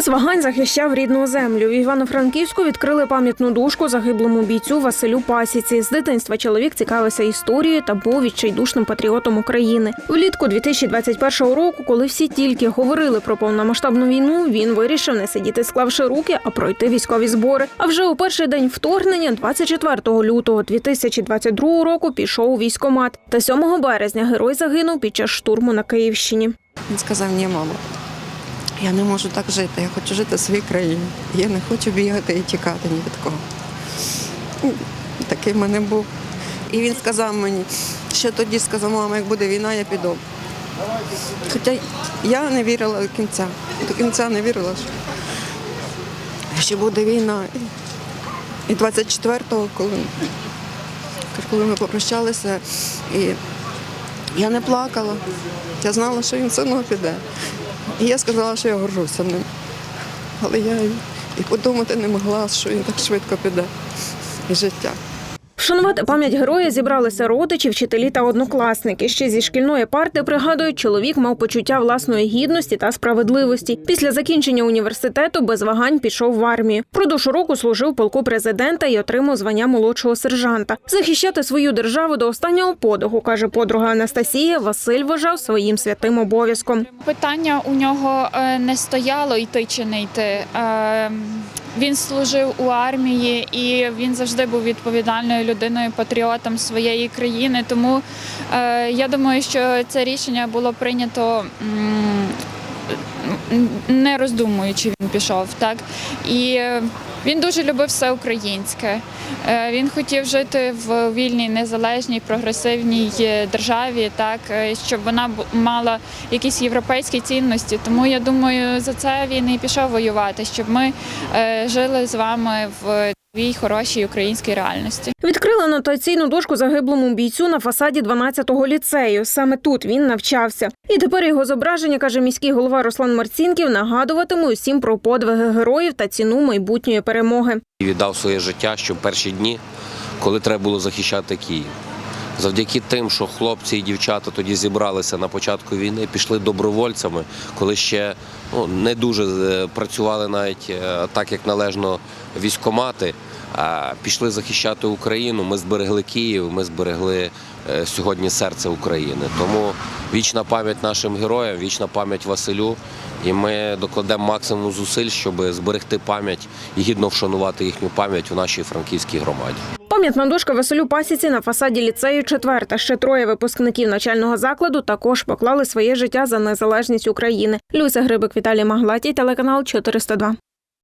Без вагань захищав рідну землю. В Івано-Франківську відкрили пам'ятну дошку загиблому бійцю Василю Пасіці. З дитинства чоловік цікавився історією та був відчайдушним патріотом України. Влітку 2021 року, коли всі тільки говорили про повномасштабну війну, він вирішив не сидіти, склавши руки, а пройти військові збори. А вже у перший день вторгнення, 24 лютого 2022 року, пішов у військомат. Та 7 березня герой загинув під час штурму на Київщині. Він сказав, ні, мамо, я не можу так жити, я хочу жити в своїй країні. Я не хочу бігати і тікати ні від кого. Ну, Такий в мене був. І він сказав мені, що тоді сказав, мама, як буде війна, я піду. Хоча я не вірила до кінця. До кінця не вірила, що, що буде війна. І 24-го, коли, коли ми попрощалися, і я не плакала. Я знала, що він все одно піде. І я сказала, що я горжуся ним. Але я і- подумати не могла, що він так швидко піде із життя. Вшанувати пам'ять героя зібралися родичі, вчителі та однокласники. Ще зі шкільної парти пригадують, чоловік мав почуття власної гідності та справедливості. Після закінчення університету без вагань пішов в армію. Продовж року служив полку президента і отримав звання молодшого сержанта. Захищати свою державу до останнього подиху, каже подруга Анастасія. Василь вважав своїм святим обов'язком. Питання у нього е, не стояло йти чи не йти. Він служив у армії і він завжди був відповідальною людиною, патріотом своєї країни. Тому е, я думаю, що це рішення було прийнято. м, Не роздумуючи, він пішов, так і він дуже любив все українське. Е, Він хотів жити в вільній, незалежній, прогресивній е, державі, так е, щоб вона мала якісь європейські цінності. Тому я думаю, за це він і пішов воювати, щоб ми жили з вами в твій хорошій українській реальності. Відкрила нотаційну дошку загиблому бійцю на фасаді 12-го ліцею. Саме тут він навчався. І тепер його зображення, каже міський голова Руслан Марцінків, нагадуватиме усім про подвиги героїв та ціну майбутньої перемоги. і віддав своє життя, що перші дні, коли треба було захищати Київ. Завдяки тим, що хлопці і дівчата тоді зібралися на початку війни, пішли добровольцями, коли ще ну, не дуже е, працювали навіть е, так, як належно військомати, а пішли захищати Україну. Ми зберегли Київ, ми зберегли е, сьогодні серце України. Тому вічна пам'ять нашим героям, вічна пам'ять Василю. І ми докладемо максимум зусиль, щоб зберегти пам'ять і гідно вшанувати їхню пам'ять у нашій франківській громаді. Пам'ятна Василю Пасіці на фасаді ліцею четверта. Ще троє випускників начального закладу також поклали своє життя за незалежність України. Люся Грибик, Віталій Маглатій, телеканал 402.